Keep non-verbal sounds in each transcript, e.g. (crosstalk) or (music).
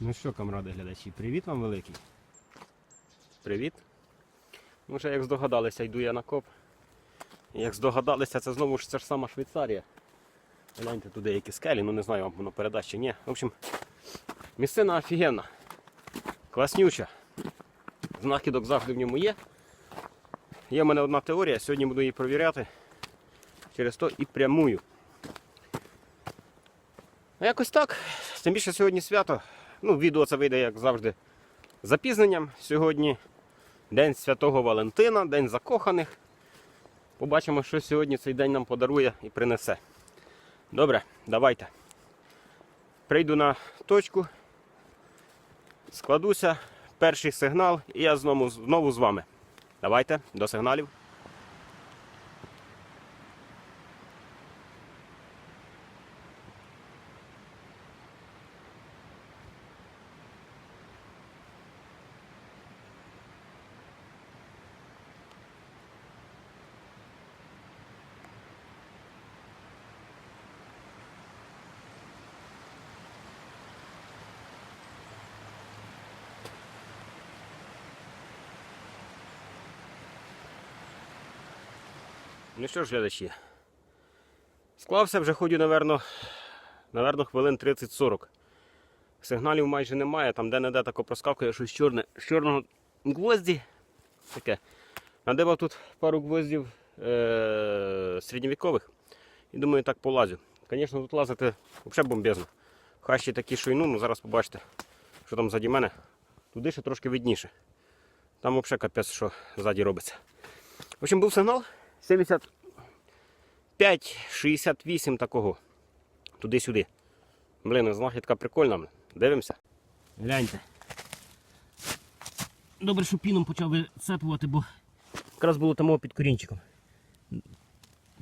Ну що, камради глядачі, привіт вам великий. Привіт. Ну, вже як здогадалися, йду я на коп. Як здогадалися, це знову ж це ж сама Швейцарія. Гляньте туди які скелі, ну не знаю, вам воно передасть чи ні. В общем, місцина офігенна. Класнюча. Знахідок завжди в ньому є. Є в мене одна теорія, сьогодні буду її провіряти. Через то і прямую. А якось так. Тим більше сьогодні свято. Ну, відео це вийде, як завжди, запізненням. Сьогодні День Святого Валентина, День закоханих. Побачимо, що сьогодні цей день нам подарує і принесе. Добре, давайте. Прийду на точку, складуся, перший сигнал, і я знову, знову з вами. Давайте, до сигналів. Ну що ж, глядачі, склався вже ходю, напевно, напевно, хвилин 30-40. Сигналів майже немає, там де-не-де тако проскакує щось чорне, з чорного гвозді. Таке. Надибав тут пару гвоздів е- середньовікових. І думаю, так полазю. Звісно, тут лазити взагалі бомбезно. Хащі такі, що й ну, ну зараз побачите, що там ззаді мене. Туди ще трошки видніше. Там взагалі капець, що ззаді робиться. В общем, був сигнал 75-68 такого. Туди-сюди. Блін, знахідка прикольна. Дивимося. Гляньте. Добре, що піном почав вицепувати, бо якраз було тому під корінчиком.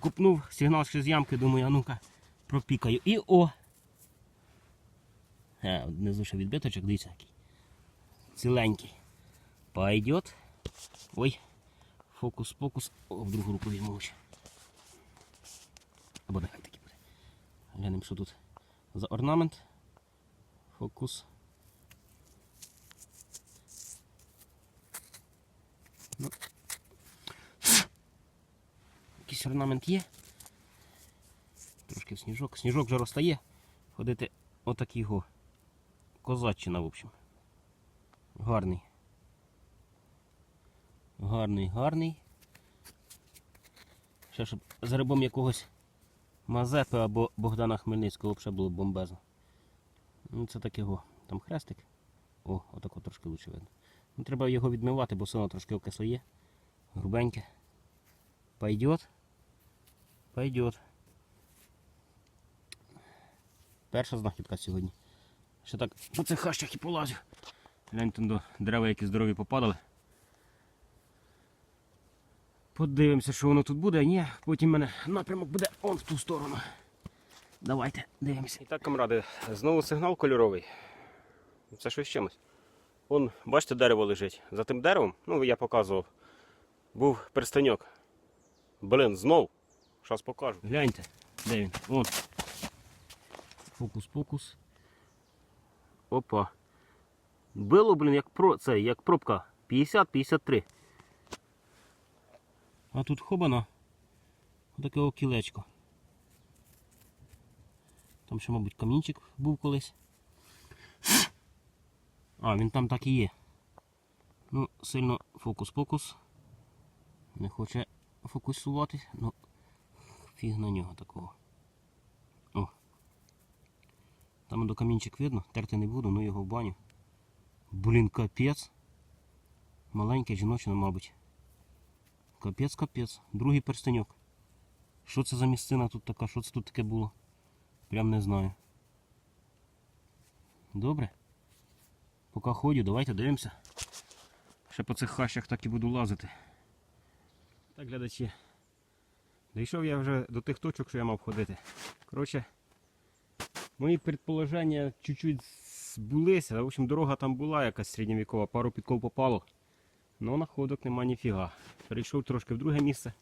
Купнув сигнал ще з ямки, думаю, а ну-ка пропікаю. І о! А, внизу ще відбиточок, дивіться який. Ціленький. Пойдет. Ой. Фокус-покус. О, в другу руку візьму лучше. Або нехай таки буде. Глянемо, що тут за орнамент. Фокус. Ну. Якийсь орнамент є. Трошки сніжок. Сніжок вже розтає. Ходити отакий його. Козаччина, в общем. Гарний. Гарний, гарний. Ще щоб з грибом якогось Мазепи або Богдана Хмельницького взагалі було бомбезно. Ну це таке його. Там хрестик. О, отако трошки лучше видно. Ну, треба його відмивати, бо все одно трошки окисло є. Грубеньке. Пойдет. Пойдет. Перша знахідка сьогодні. Ще так по цих хащах і полазю. Гляньте до дерева, які здорові попадали. Подивимося, що воно тут буде, а ні, потім в мене напрямок буде он в ту сторону. Давайте, дивимося. І так, камради, знову сигнал кольоровий. Це щось чимось. Вон, бачите, дерево лежить. За тим деревом, ну я показував, був перстаньок. Блин, знов. Зараз покажу. Гляньте, де він? Вон. Фокус-покус. Опа. Було, блін, як про це, як пробка. 50-53. А тут хобана. Отаке о кілечко. Там ще, мабуть, камінчик був колись. А, він там так і є. Ну, сильно фокус-покус. Не хоче фокусувати, ну фіг на нього такого. О. Там до камінчик видно, терти не буду, ну його в баню. Блін, капець. Маленьке жіночне, мабуть. Капець, капець. Другий перстеньок. Що це за місцина тут така? Що це тут таке було? Прям не знаю. Добре. Поки ходю, давайте дивимося. Ще по цих хащах так і буду лазити. Так, глядачі. Дійшов я вже до тих точок, що я мав ходити. Коротше, мої предположення чуть-чуть збулися. В общем, дорога там була якась середньовікова, пару підкол попало. Ну, находок нема ніфіга. Перейшов трошки в друге місце.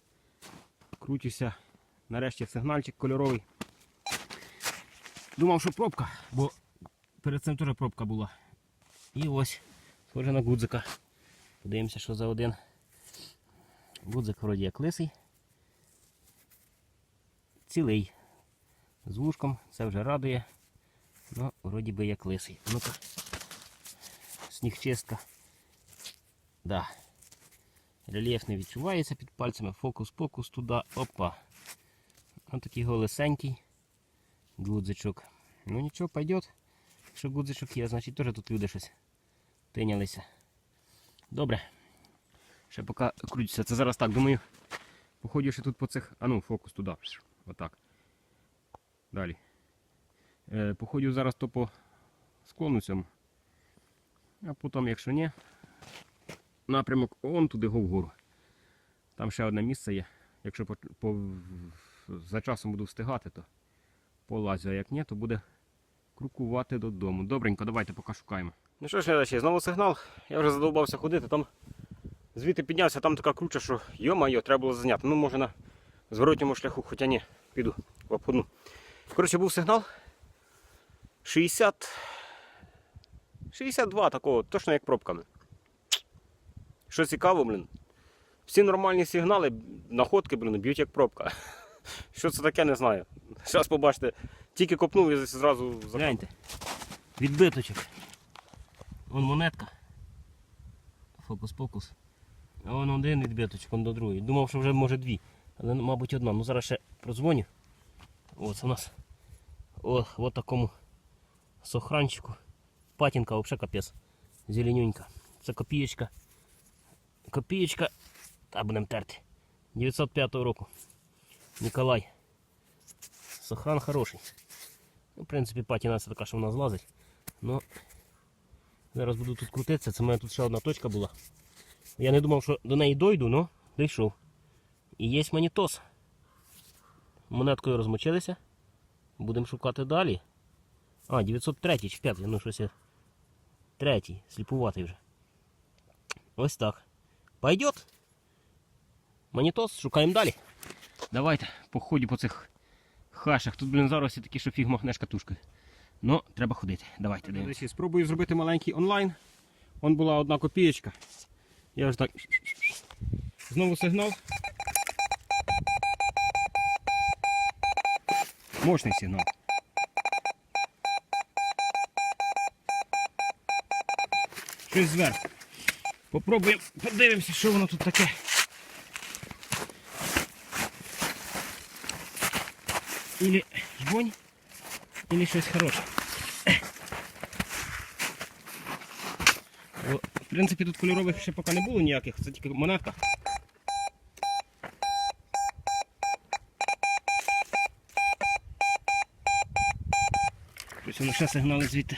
Крутюся. Нарешті сигнальчик кольоровий. Думав, що пробка, бо перед цим теж пробка була. І ось, схоже на гудзика. Подивимося, що за один. Гудзик вроді як лисий. Цілий. З вушком, це вже радує. Ну, вроді би як лисий. Ну-ка. Снігчистка. Да. Рельєф не відчувається під пальцями. Фокус-покус туди. Опа. Ось такий голесенький гудзичок. Ну нічого, пойдет. Якщо гудзичок є, значить теж тут люди щось тинялися. Добре. Ще поки крутиться. Це зараз так, думаю. Походю ще тут по цих. А ну, фокус туди. Отак. Далі. Е, походю зараз то по склону цьому. А потім, якщо ні, напрямок он туди го вгору. Там ще одне місце є. Якщо по, по, за часом буду встигати, то полазю, а як ні, то буде крукувати додому. Добренько, давайте поки шукаємо. Ну що ж, глядачі, знову сигнал. Я вже задовбався ходити. Там звідти піднявся, там така круча, що йо-майо, треба було зняти. Ну, може на зворотньому шляху, хоча ні, піду в обходну. Коротше, був сигнал. 60. 62 такого, точно як пробками. Що цікаво, блін. Всі нормальні сигнали, находки, блін, б'ють як пробка. (laughs) Що це таке, не знаю. Зараз побачите. Тільки копнув і зразу Гляньте. Відбиточок. Вон монетка. Фокус-покус. А вон один відбиточок, вон до другої. Думав, що вже може дві. Але мабуть одна. Ну зараз ще продзвоню. Ось у нас. О, от такому сохранчику. Патінка взагалі капець. Зеленюнька. Це копієчка. Копієчка. Та будемо терти. 905 року. Ніколай. Сохран хороший. Ну, в принципі, патіна така, що вона злазить. Ну, зараз буду тут крутитися. Це в мене тут ще одна точка була. Я не думав, що до неї дойду, але дійшов. І є манітос. Монеткою розмочилися. Будемо шукати далі. А, 903 чи 5, ну щось я. Третій, сліпуватий вже. Ось так. Пойдет. Монітос, шукаємо далі. Давайте, по ході по цих хашах. Тут, блін, зараз такі, що фіг махнеш катушкою. Ну, треба ходити. Давайте дивимося. Спробую зробити маленький онлайн. Он була одна копієчка. Я вже так. Знову сигнал. Мощний сигнал. Щось зверху. Попробуємо, подивимося, що воно тут таке. Или жбонь, или щось хороше. В принципі, тут кольорових ще поки не було ніяких, це тільки монетка. Щось воно ще сигнали звідти.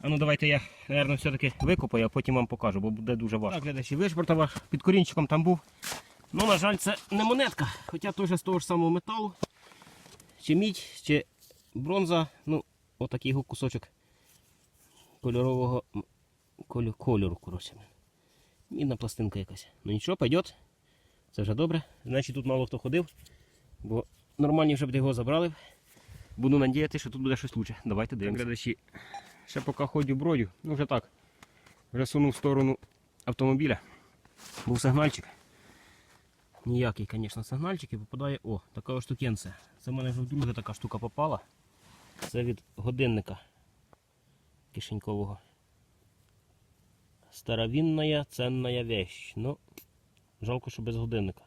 А ну давайте я, мабуть, все-таки викопаю, а потім вам покажу, бо буде дуже важко. Так, глядачі, вишпортова під корінчиком там був. Ну, на жаль, це не монетка, хоча теж з того ж самого металу. Чи мідь, чи бронза, ну, отакий кусочок кольорового м, кольору, коротше. Мідна пластинка якась. Ну нічого, пойдет. Це вже добре. Значить тут мало хто ходив, бо нормальні вже б його забрали. Буду надіяти, що тут буде щось лучше. Давайте дивимося. Ще поки ходю бродю, ну вже так. Вже сунув в сторону автомобіля. Був сигнальчик. Ніякий, звісно, сигнальчик і попадає. О, така штукенця. Це в мене вже вдруге така штука попала. Це від годинника кишенькового. Старовинна ценна вещь. Ну, жалко, що без годинника.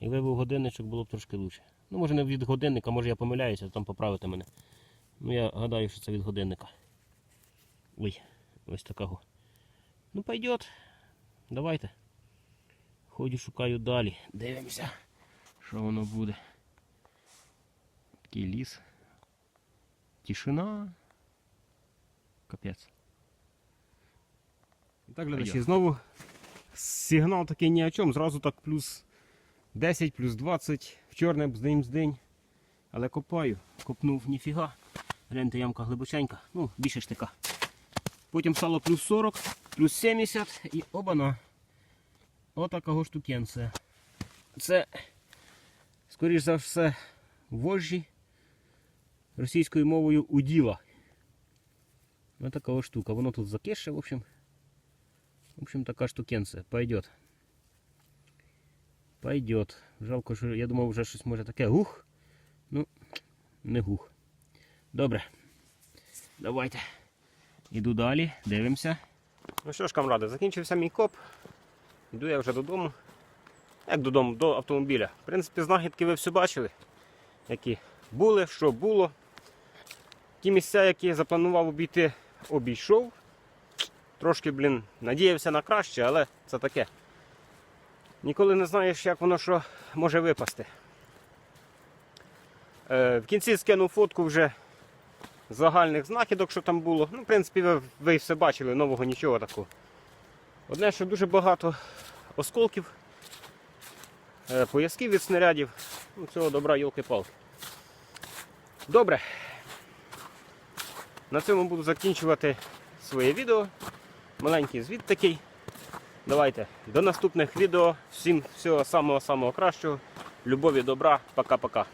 Якби був годинничок, було б трошки краще. Ну, може не від годинника, може я помиляюся, там поправити мене. Ну я гадаю, що це від годинника. Ой, ось такого. Ну, пойдет. Давайте. Ходжу, шукаю далі. Дивимося, що воно буде. Такий ліс. Тишина. Капець. І так, глядачі, знову сигнал такий ні о чому. Зразу так плюс 10, плюс 20. В чорне бздень бздень. Але копаю. Копнув ніфіга. Гляньте, ямка глибоченька. Ну, більше ж така. Потім стало плюс 40, плюс 70 і обана. Отакого штукенця. Це, скоріш за все, вожжі російською мовою уділа. Ось така штука. Воно тут закише, в общем. В общем, така штукенція. Пойдет. Пойдет. Жалко, що я думав, вже щось може таке. Гух. Ну, не гух. Добре. Давайте. Іду далі, дивимося. Ну що ж, камради, закінчився мій коп. Йду я вже додому. Як додому, до автомобіля. В принципі, знахідки ви все бачили, які були, що було. Ті місця, які я запланував обійти, обійшов. Трошки, блін, надіявся на краще, але це таке. Ніколи не знаєш, як воно що може випасти. Е, в кінці скинув фотку вже загальних знахідок, що там було. Ну, в принципі, ви, ви все бачили, нового нічого такого. Одне, що дуже багато осколків, е, поясків від снарядів. Ну, цього добра, йолки-палки. Добре. На цьому буду закінчувати своє відео. Маленький звіт такий. Давайте до наступних відео. Всім всього самого-самого кращого. Любові, добра. Пока-пока.